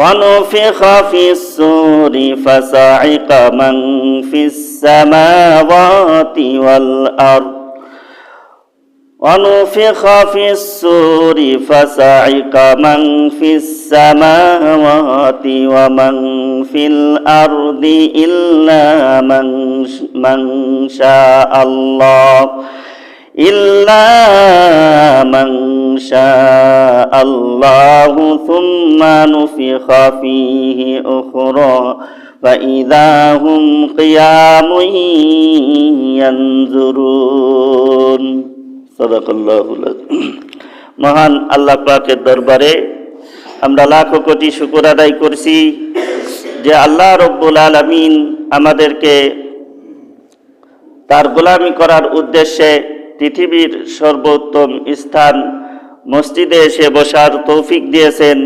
ونفخ في السور فصعق من في السماوات والأرض. ونفخ في السور فصعق من في السماوات ومن في الأرض إلا من, من شاء الله. إلا من شاء الله ثم نفخ فيه أخرى فإذا هم قيام ينظرون صدق الله العظيم মহান আল্লাহ পাকের দরবারে আমরা লাখো কোটি শুকর আদায় করছি যে আল্লাহ রব্বুল আলমিন আমাদেরকে তার গোলামি করার উদ্দেশ্যে পৃথিবীর সর্বোত্তম স্থান মসজিদে এসে বসার তৌফিক দিয়েছেন।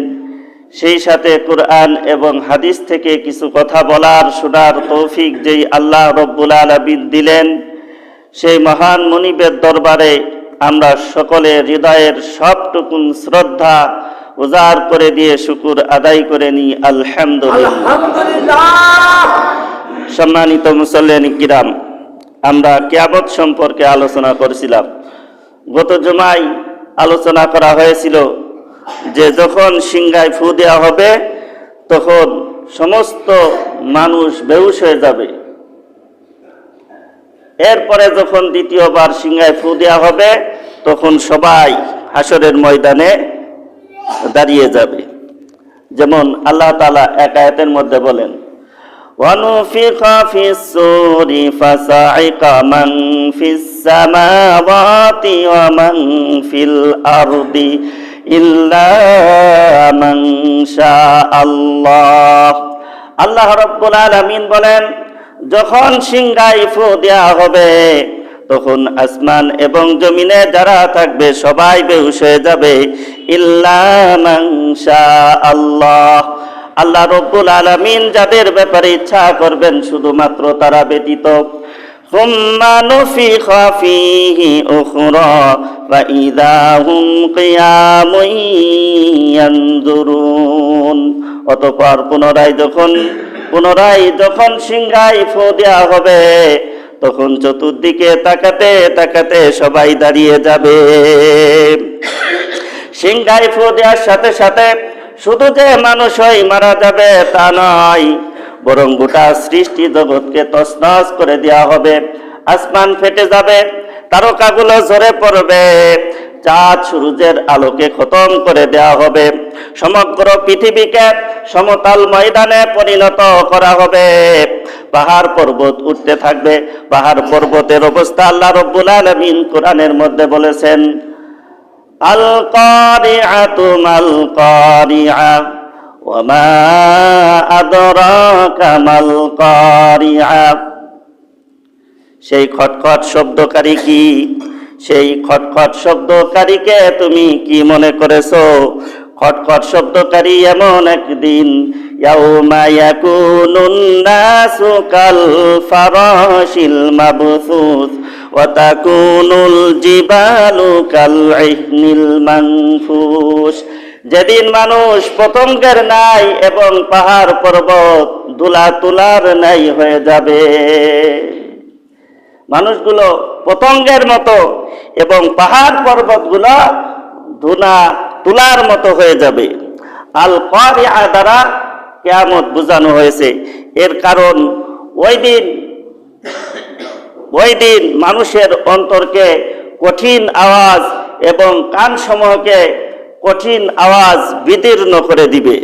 সেই সাথে কোরআন এবং হাদিস থেকে কিছু কথা বলার শোনার তৌফিক যেই আল্লাহ রব্বুল আলমিন দিলেন সেই মহান মনিবের দরবারে আমরা সকলে হৃদয়ের সবটুকুন শ্রদ্ধা উজাড় করে দিয়ে শুকুর আদায় করে নিই। আলহামদুলিল্লাহ। সম্মানিত মুসল্লেন কিরাম আমরা কেয়ামত সম্পর্কে আলোচনা করেছিলাম। গত জমায় আলোচনা করা হয়েছিল যে যখন সিংহায় ফু দেওয়া হবে, তখন সমস্ত মানুষ বেহুশ হয়ে যাবে। এরপরে যখন দ্বিতীয়বার সিংহায় ফু দেওয়া হবে, তখন সবাই হাসরের ময়দানে দাঁড়িয়ে যাবে। যেমন আল্লাহ তালা এক আয়াতের মধ্যে বলেন ونفخ في السور فصعق من في السماوات ومن في الأرض إلا من شاء الله আল্লাহ রব্বুল আলামিন বলেন যখন সিংহাই ফু দেওয়া হবে তখন আসমান এবং জমিনে যারা থাকবে সবাই বেহুশ হয়ে যাবে ইল্লা মান আল্লাহ আল্লাহ রব্বুল আলমিন যাদের ব্যাপারে ইচ্ছা করবেন শুধুমাত্র তারা ব্যতীত ثم نفخ فيه أخرى فإذا هم قيام ينظرون অতপর পুনরায় যখন পুনরায় যখন সিংহাই ফো দেওয়া হবে তখন চতুর্দিকে তাকাতে তাকাতে সবাই দাঁড়িয়ে যাবে সিংহাই ফো দেওয়ার সাথে সাথে শুধু যে মানুষই মারা যাবে তা নয়, বরং গোটা সৃষ্টি জগৎকে তসনস করে দেওয়া হবে। আসমান ফেটে যাবে, তারকাগুলো ঝরে পড়বে, চাঁদ সূর্যের আলোকে খতম করে দেওয়া হবে। সমগ্র পৃথিবীকে সমতল ময়দানে পরিণত করা হবে। পাহাড় পর্বত উঠতে থাকবে, পাহাড় পর্বতের অবস্থা আল্লাহ রব্বুল আলমিন কোরআনের মধ্যে বলেছেন القارعة ما القارعة وما أدراك ما القارعة সেই খটখট শব্দকারী কি সেই খটখট শব্দকারীকে তুমি কি মনে করেছো খটখট শব্দকারী এমন একদিন ইয়াউমা ইয়াকুনুন নাসু কাল ফারাশিল মাবসুস জিবালু কাল ইহনিল মানফুস। যেদিন মানুষ পতঙ্গের নাই এবং পাহাড় পর্বত দুলা তুলার নাই হয়ে যাবে। মানুষগুলো পতঙ্গের মতো এবং পাহাড় পর্বতগুলো ধুনা তুলার মতো হয়ে যাবে। আল কারিআ দ্বারা কেয়ামত বোঝানো হয়েছে। এর কারণ ওই দিন ওই দিন মানুষের অন্তরকে কঠিন আওয়াজ এবং কান সমূহকে কঠিন আওয়াজ বিদীর্ণ করে দিবে।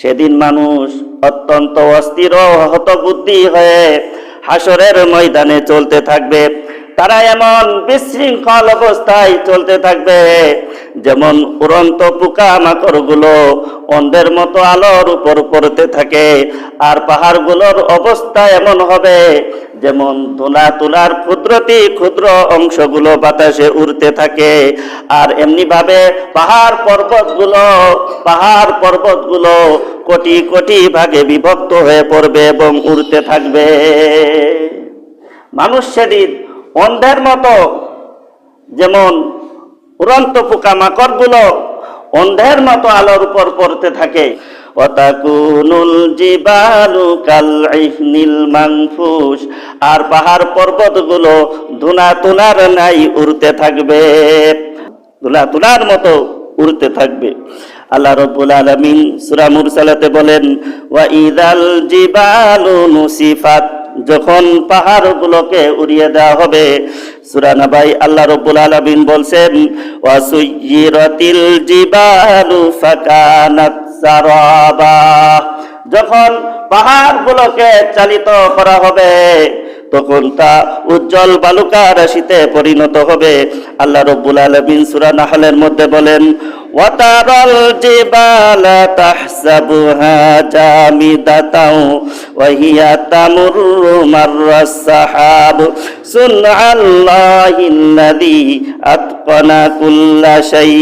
সেদিন মানুষ অত্যন্ত অস্থির হতবুদ্ধি হয়ে হাসরের ময়দানে চলতে থাকবে। তারা এমন বিশৃঙ্খল অবস্থায় চলতে থাকবে, যেমন উড়ন্ত পোকা মাকড়গুলো অন্ধের মতো আলোর উপর পড়তে থাকে, আর পাহাড়গুলোর অবস্থা এমন হবে, যেমন ধুলা তুলার ক্ষুদ্রতি ক্ষুদ্র অংশগুলো বাতাসে উড়তে থাকে, আর এমনি ভাবে পাহাড় পর্বতগুলো পাহাড় পর্বতগুলো কোটি কোটি ভাগে বিভক্ত হয়ে পড়বে এবং উড়তে থাকবে। মানুষ সেদিন অন্ধের মতো। যেমন উড়ন্ত পোকা মাকড়গুলো অন্ধের মতো আলোর উপর পড়তে থাকে। আর পাহাড় পর্বতগুলো ধুনা তুলার নাই উড়তে থাকবে। ধুলা তুলার মতো উড়তে থাকবে। আল্লাহ রব্বুল আলামিন সূরা মুরসালাতে বলেন, ওয়া ইদাল জিবালু নুসিফাত। যখন পাহাড়গুলোকে উড়িয়ে দেওয়া হবে সুরানাবাই আল্লাহ রব্বুল আলামিন বলছেন, ওয়া সুয়িরাতিল জিবালু ফাকানাত সারাবা। যখন পাহাড়গুলোকে চালিত করা হবে, তখন তা উজ্জ্বল বালুকা রাশিতে পরিণত হবে। আল্লাহ রব্বুল আলামিন সূরা নাহলের মধ্যে বলেন ওয়াতারাল জিবালা তাহসাবুহা জামিদাতাও ওয়া হিয়া তামুররু মাররাস সাহাব সুনআল্লাহিল্লাযী আতকানা কুল্লা শাই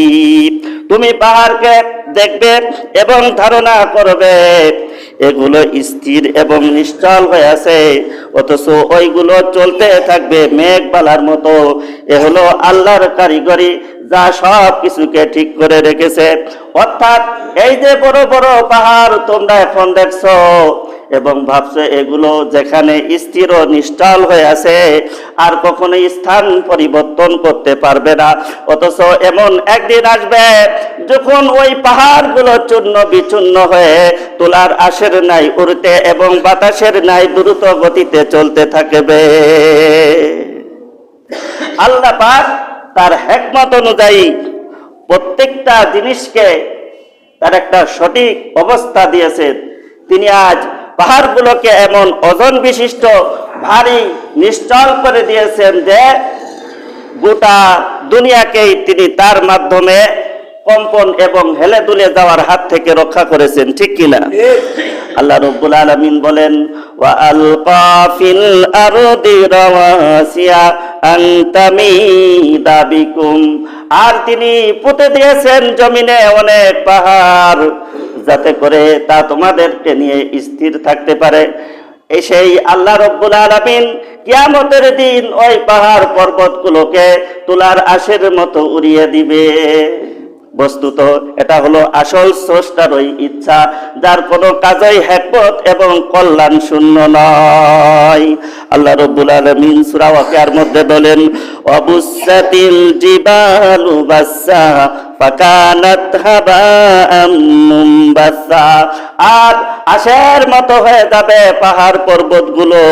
তুমি পাহাড়কে দেখবে এবং ধারণা করবে। এগুলো স্থির এবং নিশ্চল হয়ে আছে। অথচ ওইগুলো চলতে থাকবে মেঘবালার মতো। এ হলো আল্লাহর কারিগরি যা সব কিছুকে ঠিক করে রেখেছে। অর্থাৎ এই যে বড় বড় পাহাড় তোমরা এখন দেখছ এবং ভাবছ এগুলো যেখানে স্থির নিশ্চল হয়ে আছে আর কখনো স্থান পরিবর্তন করতে পারবে না। অথচ এমন একদিন আসবে যখন ওই পাহাড়গুলো চূর্ণ বিচূর্ণ হয়ে তোলার আশের নাই উড়তে এবং বাতাসের নাই দ্রুত গতিতে চলতে থাকবে। আল্লাহ পাক তার হেকমত অনুযায়ী প্রত্যেকটা জিনিসকে তার একটা সঠিক অবস্থা দিয়েছেন তিনি আজ পাহাড়গুলোকে এমন ওজন বিশিষ্ট, ভারী, নিশ্চল করে দিয়েছেন যে গোটা দুনিয়াকেই তিনি তার মাধ্যমে কম্পন এবং হেলে দুলে যাওয়ার হাত থেকে রক্ষা করেছেন ঠিক কিনা? আল্লাহ রব্বুল আলামিন বলেন ওয়া আলকা ফিল আরদি রাওয়াসিয়া আন বিকুম। আর তিনি পুঁতে দিয়েছেন জমিনে অনেক পাহাড় যাতে করে তা তোমাদেরকে নিয়ে স্থির থাকতে পারে। এই সেই আল্লাহ রব্বুল আলামিন কিয়ামতের দিন ওই পাহাড় পর্বতগুলোকে তুলার আশের মতো উড়িয়ে দিবে। বস্তুত। এটা হলো আসল স্রষ্টার ওই ইচ্ছা, যার কোনো কাজই হ্যাকমত এবং কল্যাণ শূন্য নয়। আল্লাহ রব্বুল আলমিন সূরা মধ্যে বলেন অবুসাতিল জিবালু বাসা ফাকানাত আর আশের মতো হয়ে যাবে পাহাড় পর্বতগুলো।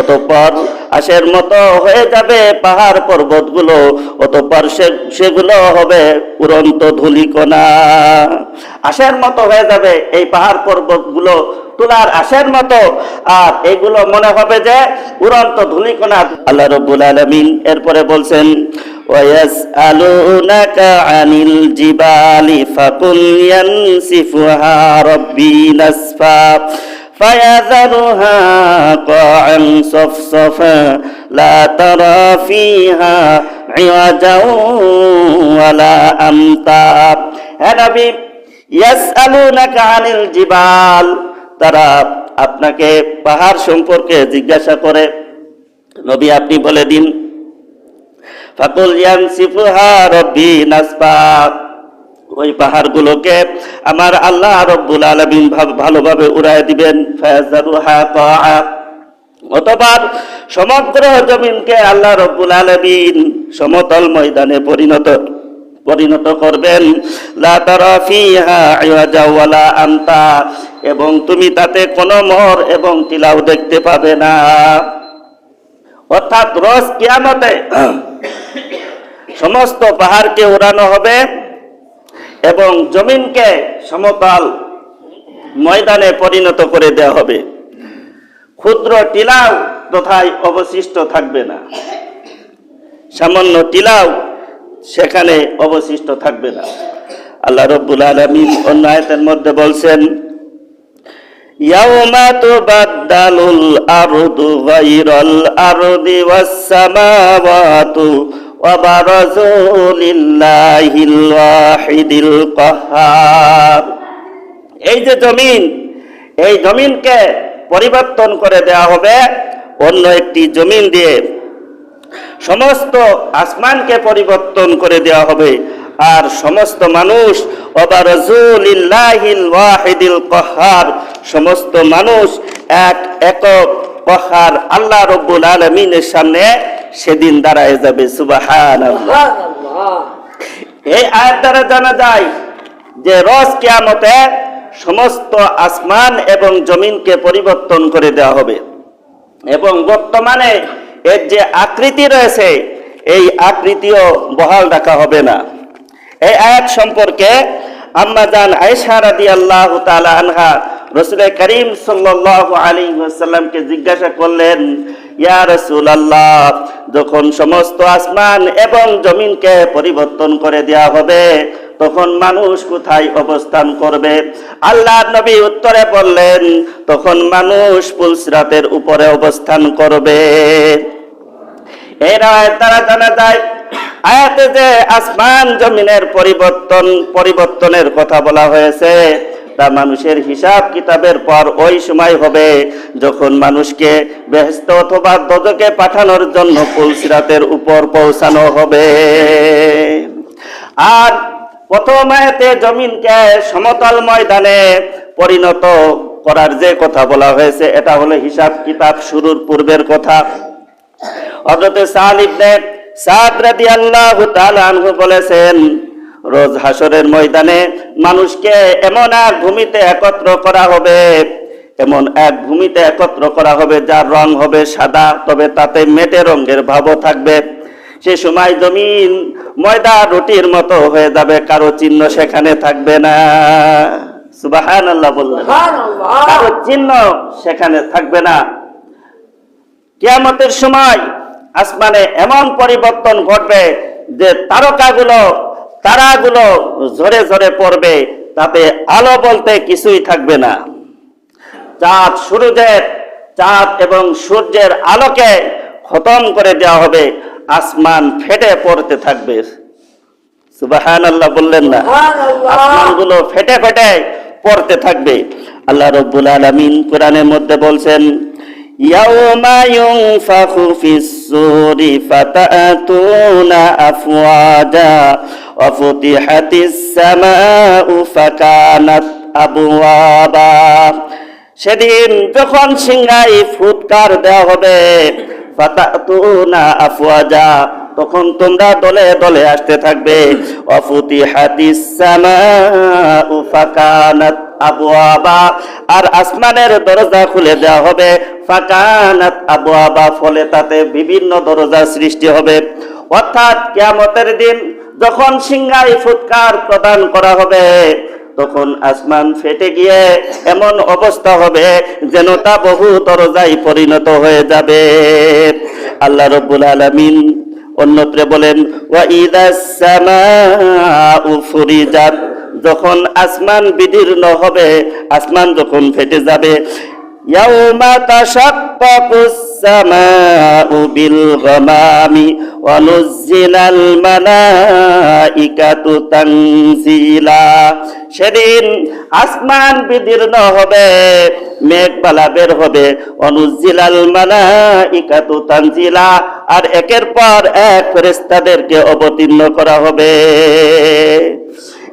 অতঃপর আশের মতো হয়ে যাবে পাহাড় পর্বতগুলো। অতঃপর সেগুলো হবে উড়ন্ত ধুলিকণা। আশের মতো হয়ে যাবে এই পাহাড় পর্বতগুলো, তুলার আশের মতো। আর এগুলো মনে হবে যে উড়ন্ত ধুলিকণা। আল্লাহ রব্বুল আলামিন এরপরে বলছেন ويسألونك عن الجبال فقل ينسفها ربي نسفا فيذرها قاعا صفصفا لا ترى فيها عوجا ولا أمتا হে নবী ইয়াসআলুনাকা আনিল জিবাল তারা আপনাকে পাহাড় সম্পর্কে জিজ্ঞাসা করে নবী আপনি বলে দিন ফাকুল ইয়ানসিফুহা রব্বি নাসফা ওই পাহাড়গুলোকে আমার আল্লাহ রব্বুল আলামিন ভাব- ভালোভাবে উড়ায় দিবেন। অতবার সমগ্র জমিনকে আল্লাহ রব্বুল আলামিন সমতল ময়দানে পরিণত পরিণত করবেন। আমতা এবং তুমি তাতে কোনো মর এবং টিলাও দেখতে পাবে না। অর্থাৎ রোজ কিয়ামতে সমস্ত পাহাড়কে উড়ানো হবে এবং জমিনকে সমতল ময়দানে পরিণত করে দেওয়া হবে। ক্ষুদ্র টিলাও তথায় অবশিষ্ট থাকবে না। সামান্য টিলাও সেখানে অবশিষ্ট থাকবে না। আল্লাহ রব্বুল আলমিন অন্য আয়তের মধ্যে বলছেন يوم تبدل الأرض غير الأرض والسماوات وبرزوا لله الواحد القهار এই যে জমিন এই জমিনকে পরিবর্তন করে দেওয়া হবে অন্য একটি জমিন দিয়ে সমস্ত আসমানকে পরিবর্তন করে দেওয়া হবে আর সমস্ত মানুষ সমস্ত মানুষ এক একক কহার আল্লাহ রব্বুল আলমিনের সামনে সেদিন দাঁড়ায় যাবে সুবাহান এই আয়ের দ্বারা জানা যায় যে রস কিয়ামতে সমস্ত আসমান এবং জমিনকে পরিবর্তন করে দেওয়া হবে। এবং বর্তমানে এর যে আকৃতি রয়েছে এই আকৃতিও বহাল রাখা হবে না। এই আয়াত সম্পর্কে আম্মা জান আয়েশা রাদিয়াল্লাহু তাআলা আনহা রাসূল করিম সাল্লাল্লাহু আলাইহি ওয়াসাল্লামকে জিজ্ঞাসা করলেন, ইয়া রাসূলুল্লাহ, যখন সমস্ত আসমান এবং জমিনকে পরিবর্তন করে দেওয়া হবে, তখন মানুষ কোথায় অবস্থান করবে? আল্লাহ নবী উত্তরে বললেন, তখন মানুষ পুলসরাতের উপরে অবস্থান করবে। এই রায় তারা জানা যায় আয়াতে যে আসমান জমিনের পরিবর্তন, পরিবর্তনের কথা বলা হয়েছে, তা মানুষের হিসাব কিতাবের পর ওই সময় হবে যখন মানুষকে বেহেস্ত অথবা দজকে পাঠানোর জন্য পুলসিরাতের উপর পৌঁছানো হবে। আর প্রথম আয়াতে জমিনকে সমতল ময়দানে পরিণত করার যে কথা বলা হয়েছে, এটা হলো হিসাব কিতাব শুরুর পূর্বের কথা। হযরতে সাল ইবনে সাদ রাদিয়াল্লাহু তাআলা আনহু বলেছেন রোজ হাসরের ময়দানে মানুষকে এমন এক ভূমিতে একত্র করা হবে এমন এক ভূমিতে একত্র করা হবে যার রং হবে সাদা তবে তাতে মেটে রঙের ভাবও থাকবে। সে সময় জমিন ময়দা রুটির মতো হয়ে যাবে কারও চিহ্ন সেখানে থাকবে না। সুবাহান আল্লাহ বললেন কারও চিহ্ন সেখানে থাকবে না। কিয়ামতের সময় আসমানে এমন পরিবর্তন ঘটবে যে তারকাগুলো তারাগুলো ঝরে ঝরে পড়বে তাতে আলো বলতে কিছুই থাকবে না। চাঁদ সূর্যের চাঁদ এবং সূর্যের আলোকে খতম করে দেওয়া হবে আসমান ফেটে পড়তে থাকবে। সুবাহান আল্লাহ বললেন না আসমানগুলো ফেটে ফেটে পড়তে থাকবে। আল্লাহ রব্বুল আলামিন কোরআনের মধ্যে বলছেন ইয়াউমা ইউনফাখু ফিস-সূরি ফাতাতুনা আফওয়াজা ওয়া ফুতিহাতিস সামাউ ফাকানাত আবওয়াবা সেদিন যখন সিংহাই ফুৎকার দেওয়া হবে, ফাতাতুনা আফওয়াজা, তখন তোমরা দলে দলে আসতে থাকবে। অফুতি হাতিস সামাউ ফাকানাত আবওয়াবা, আর আসমানের দরজা খুলে দেওয়া হবে। ফাকানাত আবওয়াবা, ফলে তাতে বিভিন্ন দরজা সৃষ্টি হবে। অর্থাৎ কিয়ামতের দিন যখন সিংহাই ফুৎকার প্রদান করা হবে, তখন আসমান ফেটে গিয়ে এমন অবস্থা হবে যেন তা বহু দরজায় পরিণত হয়ে যাবে। আল্লাহ রব্বুল আলামিন অন্যত্রে বলেন, ওয়া ইদাস সামাউ ফুরিজাত। যখন আসমান বিদীর্ণ হবে, আসমান যখন ফেটে যাবে সেদিন আসমান বিদীর্ণ হবে মেঘবালা বের হবে অনুজিলাল মালাইকাতু তানজিলা। আর একের পর এক ফেরেশতাদেরকে অবতীর্ণ করা হবে।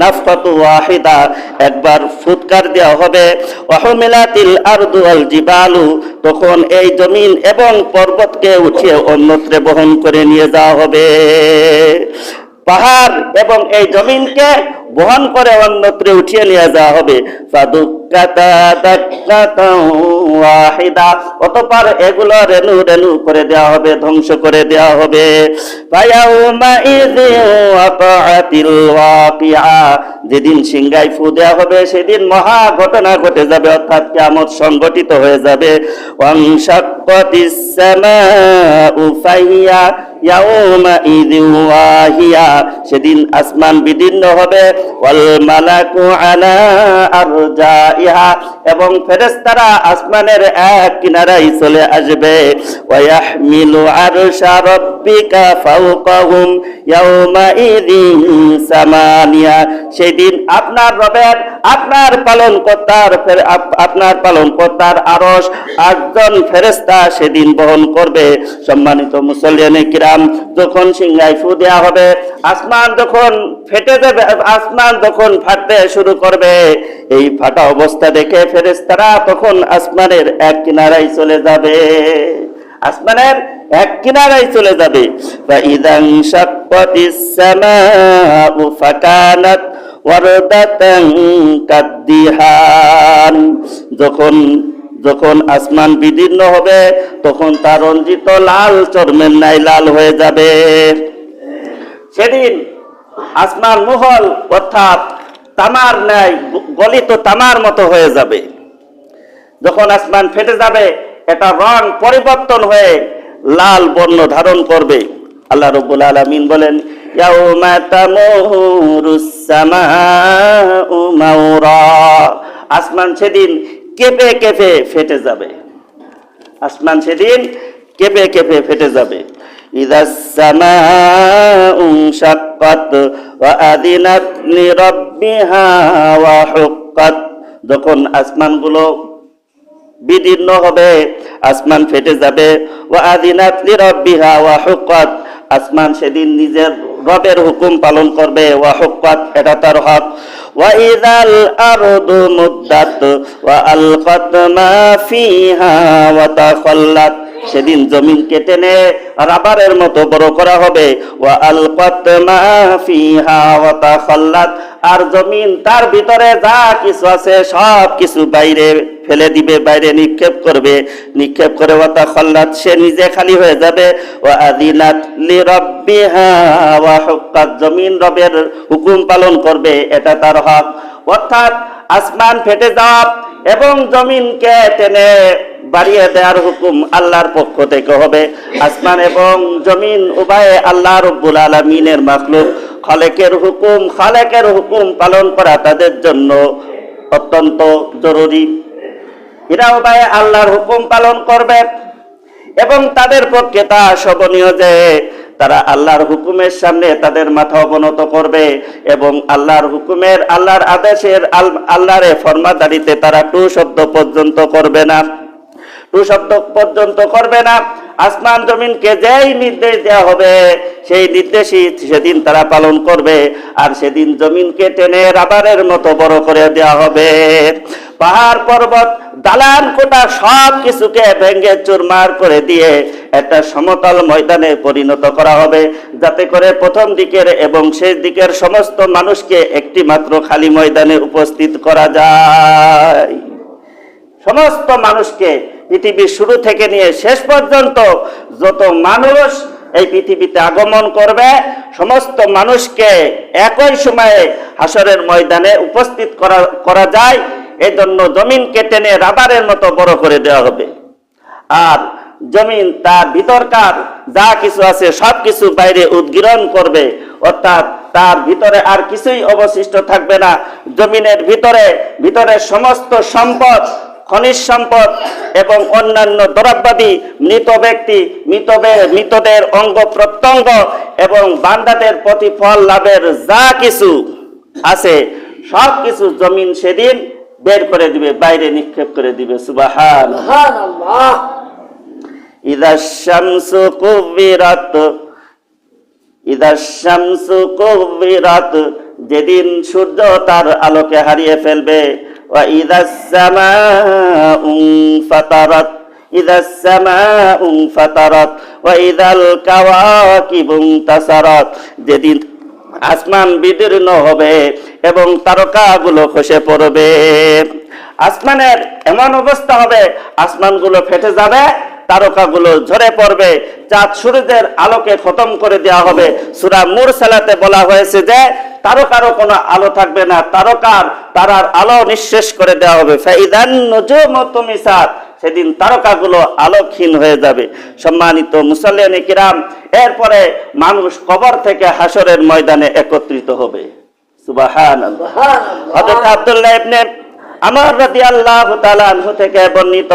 নাফকাতু ওয়াহিদা, একবার ফুৎকার দেওয়া হবে। অহমিলাতিল আরদু আল জিবালু, তখন এই জমিন এবং পর্বতকে উঠিয়ে অন্যত্রে বহন করে নিয়ে যাওয়া হবে। পাহাড় এবং এই জমিনকে বহন করে অন্যত্রে উঠিয়ে নিয়ে যাওয়া হবে। অতঃপর এগুলো রেনু রেনু করে দেওয়া হবে, ধ্বংস করে দেওয়া হবে। যেদিন সিংগাই ফু দেওয়া হবে, সেদিন মহা ঘটনা ঘটে যাবে, অর্থাৎ কেমন সংগঠিত হয়ে যাবে। ওয়ানশাক্কাতিস সেদিন আসমান বিদীর্ণ হবে। ওয়াল মালাকু আলা আরজাইহা এবং ফেরেশতারা আসমানের এক কিনারায় চলে আসবে। ওয়াহমিলু আরশা রাব্বিকা ফাওকাহুম সামানিয়া। সেদিন আপনার রবের, আপনার পালন কর্তার আপনার পালন কর্তার আরশ আটজন ফেরেশতা সেদিন বহন করবে। সম্মানিত মুসলিয়ানে কিরাম, যখন সিংহাই ফু দেওয়া হবে, আসমান যখন ফেটে দেবে আসমান যখন ফাটতে শুরু করবে, এই ফাটা অবস্থা দেখে ফেরেশতারা তখন আসমানের এক কিনারায় চলে যাবে। আসমানের এক কিনারায় চলে যাবে। যখন যখন আসমান বিদীর্ণ হবে, তখন তার রঞ্জিত লাল চর্মের নাই লাল হয়ে যাবে। সেদিন আসমান মহল অর্থাৎ তামার ন্যায় গলিত তামার মতো হয়ে যাবে। যখন আসমান ফেটে যাবে, এটা রং পরিবর্তন হয়ে লাল বর্ণ ধারণ করবে। আল্লাহ রব্বুল আলামিন বলেন আসমান সেদিন কেঁপে কেঁপে ফেটে যাবে। আসমান সেদিন কেঁপে কেঁপে ফেটে যাবে। শাক্কাত ওয়া আদিনাত লিরাব্বিহা ওয়া হুক্কাত যখন আসমানগুলো বিদীর্ণ হবে, আসমান ফেটে যাবে ও আদিনাত লিরাব্বিহা ওয়া হুক্কাত আসমান সেদিন নিজের রবের হুকুম পালন করবে ওয়া হুক্কাত এটা তার হক। ওয়া ইযাল আরদু মুদ্দাত ওয়া আলকাত মা ফিহা ওয়া তাখাল্লাত সেদিন জমিনকে টেনে রাবারের মতো বড় করা হবে। আর জমিন তার ভিতরে যা কিছু আছে, সব কিছু বাইরে ফেলে দিবে, বাইরে নিক্ষেপ করবে। নিক্ষেপ করে ওয়াতা খল্লাত সে নিজে খালি হয়ে যাবে। ও আদিনাত লি রব্বিহা জমিন রবের হুকুম পালন করবে, এটা তার হক। অর্থাৎ আসমান ফেটে যাওয়া এবং জমিনকে টেনে বাড়িয়ে দেওয়ার হুকুম আল্লাহর পক্ষ থেকে হবে। আসমান এবং জমিন উভয়ে আল্লাহ রব্বুল আলমিনের মাখলুক। খালেকের হুকুম খালেকের হুকুম পালন করা তাদের জন্য অত্যন্ত জরুরি। এরা উভয়ে আল্লাহর হুকুম পালন করবে এবং তাদের পক্ষে তা শোভনীয় যে তারা আল্লাহর হুকুমের সামনে তাদের মাথা অবনত করবে এবং আল্লাহর হুকুমের, আল্লাহর আদেশের, আল- আল্লাহর ফরমাদারিতে তারা টু শব্দ পর্যন্ত করবে না। শব্দ পর্যন্ত করবে না। আসমান, জমিনকে যেই নির্দেশ দেওয়া হবে, সেই নির্দেশই সেদিন তারা পালন করবে। আর সেদিন জমিনকে টেনে রাবারের মতো বড় করে দেওয়া হবে। পাহাড়, পর্বত, দালান কোটা সব কিছুকে ভেঙ্গে চুরমার করে দিয়ে একটা সমতল ময়দানে পরিণত করা হবে। যাতে করে প্রথম দিকের এবং শেষ দিকের সমস্ত মানুষকে একটি মাত্র খালি ময়দানে উপস্থিত করা যায়। সমস্ত মানুষকে পৃথিবীর শুরু থেকে নিয়ে শেষ পর্যন্ত যত মানুষ এই পৃথিবীতে আগমন করবে, সমস্ত মানুষকে একই সময়ে হাসরের ময়দানে উপস্থিত করা করা যায়। এই জন্য জমিনকে টেনে রাবারের মতো বড় করে দেওয়া হবে। আর জমিন তার ভিতরকার যা কিছু আছে, সব কিছু বাইরে উদ্গীরণ করবে। অর্থাৎ তার ভিতরে আর কিছুই অবশিষ্ট থাকবে না। জমিনের ভিতরে ভিতরে সমস্ত সম্পদ খনিজ সম্পদ এবং অন্যান্য দ্রব্যাদি মৃত ব্যক্তি মৃত মৃতদের অঙ্গ প্রত্যঙ্গ এবং বান্দাদের প্রতিফল লাভের যা কিছু আছে সব কিছু জমিন সেদিন বের করে দিবে বাইরে নিক্ষেপ করে দিবে সুবাহান সুবহানাল্লাহ। ইদা শামসু কুবিরাত ইদা শামসু কুবিরাত যেদিন সূর্য তার আলোকে হারিয়ে ফেলবে ওয়া السماء সামাউ إذا السماء সামাউ وإذا الكواكب انتصرت যেদিন আসমান বিদীর্ণ হবে এবং তারকাগুলো খসে পড়বে। আসমানের এমন অবস্থা হবে, আসমানগুলো ফেটে যাবে তারকাগুলো ঝরে পড়বে। চাঁদ সূর্যের আলোকে খতম করে দেওয়া হবে। সুরা মুরসালাতে বলা হয়েছে যে তারকারও কোনো আলো থাকবে না। তারকার তারার আলো নিঃশেষ করে দেওয়া হবে। ফাইদান নুজুম তুমিসাত। সেদিন তারকাগুলো আলোকহীন হয়ে যাবে। সম্মানিত মুসল্লিয়ানি কিরাম এরপরে মানুষ কবর থেকে হাসরের ময়দানে একত্রিত হবে। সুবহানাল্লাহ। আব্দুল্লাহ ইবনে আমার রাদিয়াল্লাহু তাআলা আনহু থেকে বর্ণিত।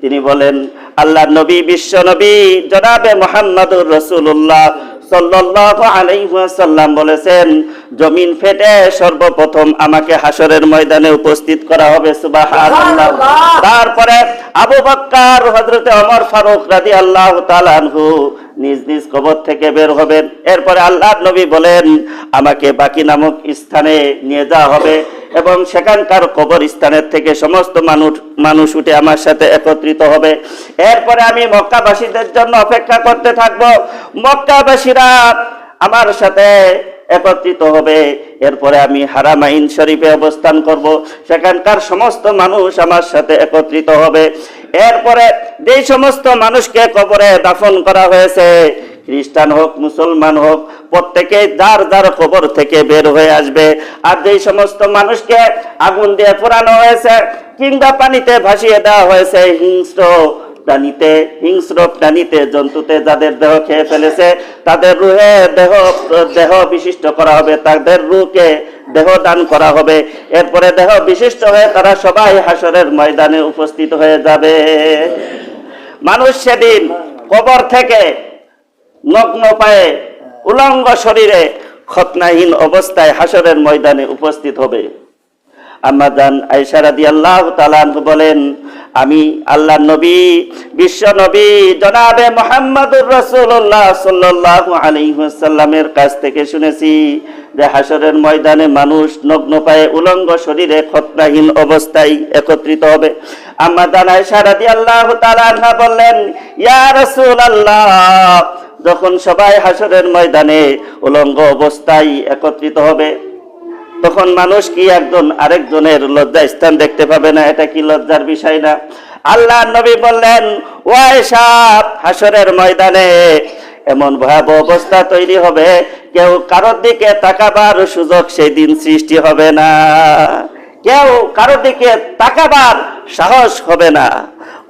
তিনি বলেন আল্লাহ নবী বিশ্ব নবী জনাবে মুহাম্মদুর রাসূলুল্লাহ সাল্লাল্লাহু আলাইহি ওয়াসাল্লাম বলেছেন জমিন ফেটে সর্বপ্রথম আমাকে হাসরের ময়দানে উপস্থিত করা হবে সুবহানাল্লাহ। তারপরে আবু বক্কর হযরতে ওমর ফারুক রাদিয়াল্লাহু তাআলা আনহু নিজ নিজ কবর থেকে বের হবেন। এরপরে আল্লাহ নবী বলেন আমাকে বাকি নামক স্থানে নিয়ে যাওয়া হবে। এবং সেখানকার কবর স্থানের থেকে সমস্ত মানুষ মানুষ উঠে আমার সাথে একত্রিত হবে। এরপরে আমি মক্কাবাসীদের জন্য অপেক্ষা করতে থাকব। মক্কাবাসীরা আমার সাথে একত্রিত হবে। এরপরে আমি হারামাইন শরীফে অবস্থান করব। সেখানকার সমস্ত মানুষ আমার সাথে একত্রিত হবে। এরপরে যেই সমস্ত মানুষকে কবরে দাফন করা হয়েছে খ্রিস্টান হোক, মুসলমান হোক, প্রত্যেকে যার যার কবর থেকে বের হয়ে আসবে। আর যেই সমস্ত মানুষকে আগুন দিয়ে পোড়ানো হয়েছে কিংবা পানিতে ভাসিয়ে দেওয়া হয়েছে, হিংস্র প্রাণীতে হিংস্র প্রাণীতে জন্তুতে যাদের দেহ খেয়ে ফেলেছে, তাদের রুহে দেহ দেহ বিশিষ্ট করা হবে, তাদের রুকে দেহ দান করা হবে। এরপরে দেহ বিশিষ্ট হয়ে তারা সবাই হাসরের ময়দানে উপস্থিত হয়ে যাবে। মানুষ সেদিন কবর থেকে নগ্ন পায়ে উলঙ্গ শরীরে খতনাহীন অবস্থায় হাসরের ময়দানে উপস্থিত হবে। আম্মাজান আয়েশা রাদিয়াল্লাহু তাআলা আনহু বলেন, আমি আল্লাহ নবী, বিশ্ব নবী, জনাবে মুহাম্মদুর রাসূলুল্লাহ সাল্লাল্লাহু আলাইহি ওয়াসাল্লামের কাছ থেকে শুনেছি যে হাসরের ময়দানে মানুষ নগ্ন পায়ে উলঙ্গ শরীরে খতনাহীন অবস্থায় একত্রিত হবে। আম্মাজান আয়েশা আল্লাহ তাআলা আনহা বললেন, ইয়া রাসূলুল্লাহ যখন সবাই হাসরের ময়দানে উলঙ্গ অবস্থায় একত্রিত হবে, তখন মানুষ কি একজন আরেকজনের লজ্জা স্থান দেখতে পাবে না? এটা কি লজ্জার বিষয় না? আল্লাহ নবী বললেন হাসরের ময়দানে এমন ভয়াবহ অবস্থা তৈরি হবে। কেউ কারোর দিকে তাকাবার সুযোগ সেই দিন সৃষ্টি হবে না। কেউ কারোর দিকে তাকাবার সাহস হবে না।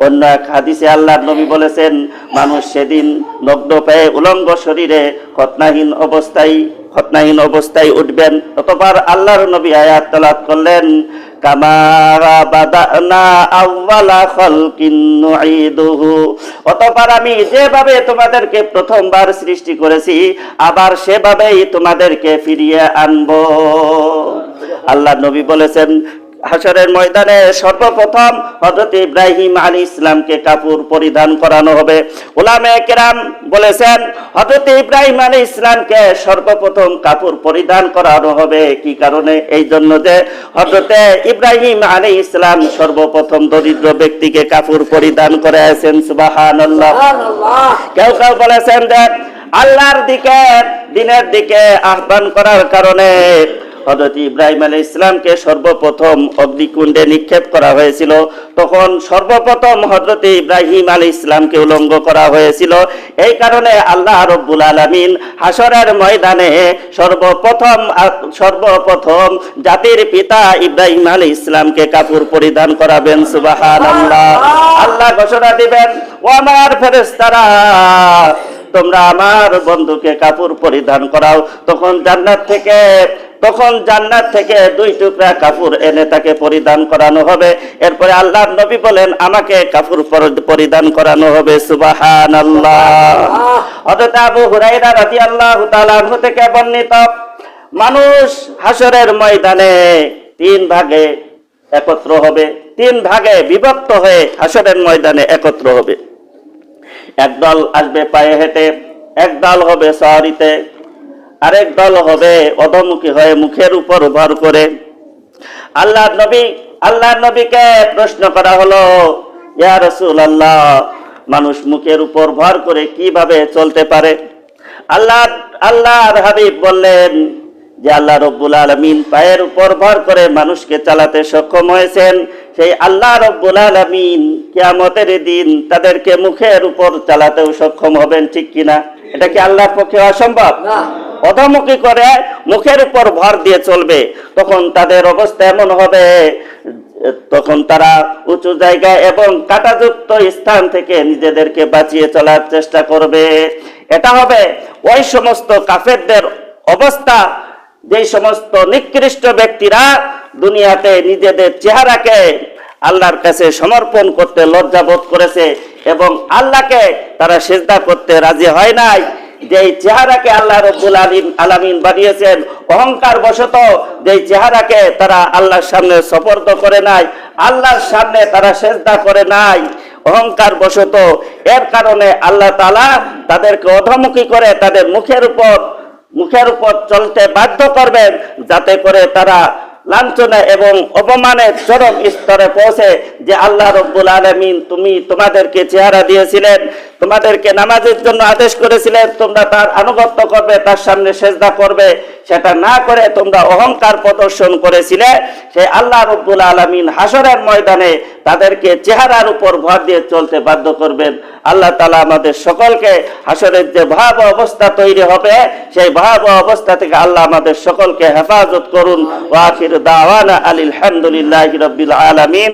অন্য এক হাদিসে আল্লাহর নবী বলেছেন মানুষ সেদিন নগ্ন পেয়ে উলঙ্গ শরীরে খতনাহীন অবস্থায় খতনাহীন অবস্থায় উঠবেন। অতবার আল্লাহর নবী আয়াত তালাত করলেন কামারা বাদানা আউয়ালা খালকিন নুঈদুহু। অতবার আমি যেভাবে তোমাদেরকে প্রথমবার সৃষ্টি করেছি আবার সেভাবেই তোমাদেরকে ফিরিয়ে আনব। আল্লাহ। নবী বলেছেন হাসরের ময়দানে সর্বপ্রথম হজরত ইব্রাহিম আলী ইসলামকে কাপড় পরিধান করানো হবে। ওলামে কেরাম বলেছেন হজরত ইব্রাহিম আলী ইসলামকে সর্বপ্রথম কাপড় পরিধান করানো হবে। কি কারণে? এই জন্য যে হজরতে ইব্রাহিম আলী ইসলাম সর্বপ্রথম দরিদ্র ব্যক্তিকে কাপড় পরিধান করে আছেন সুবাহান কেউ কেউ বলেছেন যে আল্লাহর দিকে দিনের দিকে আহ্বান করার কারণে হজরত ইব্রাহিম আলী ইসলামকে সর্বপ্রথম অগ্নিকুণ্ডে নিক্ষেপ করা হয়েছিল। তখন সর্বপ্রথম হজরত ইব্রাহিম আলী ইসলামকে উলঙ্গ করা হয়েছিল। এই কারণে আল্লাহ রব্বুল আলমিন হাসরের ময়দানে সর্বপ্রথম সর্বপ্রথম জাতির পিতা ইব্রাহিম আলী ইসলামকে কাপড় পরিধান করাবেন। সুবাহান আল্লাহ আল্লাহ ঘোষণা দিবেন, ও আমার ফেরেস্তারা তোমরা আমার বন্ধুকে কাপড় পরিধান করাও। তখন জান্নাত থেকে তখন জান্নাত থেকে দুই টুকরা কাপড় এনে তাকে পরিধান করানো হবে। এরপরে আল্লাহ নবী বলেন, আমাকে কাপড় পর- পরিধান করানো হবে। সুবাহান আল্লাহ তাআলা আনহু থেকে বর্ণিত, মানুষ হাসরের ময়দানে তিন ভাগে একত্র হবে। তিন ভাগে বিভক্ত হয়ে হাসরের ময়দানে একত্র হবে। একদল আসবে পায়ে হেঁটে একদল হবে সাহারিতে আরেক দল হবে অধমুখী হয়ে মুখের উপর ভর করে। আল্লাহ নবী আল্লাহ নবীকে প্রশ্ন করা হলো, ইয়া রসুল আল্লাহ মানুষ মুখের উপর ভর করে কীভাবে চলতে পারে? আল্লাহ, আল্লাহর হাবিব বললেন যে, আল্লাহ রব্বুল আলমিন পায়ের উপর ভর করে মানুষকে চালাতে সক্ষম হয়েছেন। সেই আল্লাহ রব্বুল আলমিন কিয়ামতের দিন তাদেরকে মুখের উপর চালাতেও সক্ষম হবেন, ঠিক কিনা? এটা কি আল্লাহর পক্ষে অসম্ভব? না। অধমুখী করে মুখের উপর ভর দিয়ে চলবে। তখন তাদের অবস্থা এমন হবে, তখন তারা উঁচু জায়গা এবং কাটাযুক্ত স্থান থেকে নিজেদেরকে বাঁচিয়ে চলার চেষ্টা করবে। এটা হবে ওই সমস্ত কাফেরদের অবস্থা যে সমস্ত নিকৃষ্ট ব্যক্তিরা দুনিয়াতে নিজেদের চেহারাকে আল্লাহর কাছে সমর্পণ করতে লজ্জাবোধ করেছে এবং আল্লাহকে তারা সেজদা করতে রাজি হয় নাই। যেই চেহারাকে আল্লাহ রব্বুল আলিম আলামিন বানিয়েছেন, অহংকার বশত যেই চেহারাকে তারা আল্লাহর সামনে সপর্দ করে নাই, আল্লাহর সামনে তারা সেজদা করে নাই, অহংকার বশত। এর কারণে আল্লাহ তাআলা তাদেরকে অধমুখী করে তাদের মুখের উপর মুখের উপর চলতে বাধ্য করবেন, যাতে করে তারা লাঞ্ছনা এবং অপমানের চরম স্তরে পৌঁছে যে আল্লাহ রব্বুল আলমিন তুমি তোমাদেরকে চেহারা দিয়েছিলেন। তোমাদেরকে নামাজের জন্য আদেশ করেছিলেন, তোমরা তার আনুগত্য করবে, তার সামনে সেজদা করবে। সেটা না করে তোমরা অহংকার প্রদর্শন করেছিলে। সেই আল্লাহ রব্বুল আলমিন হাসরের ময়দানে তাদেরকে চেহারার উপর ভর দিয়ে চলতে বাধ্য করবেন। আল্লাহ তালা আমাদের সকলকে হাসরের যে ভাব অবস্থা তৈরি হবে, সেই ভাব অবস্থা থেকে আল্লাহ আমাদের সকলকে হেফাজত করুন। ওয়াখির দাওয়ানা হামদুলিল্লাহ রব্বিল আলামিন।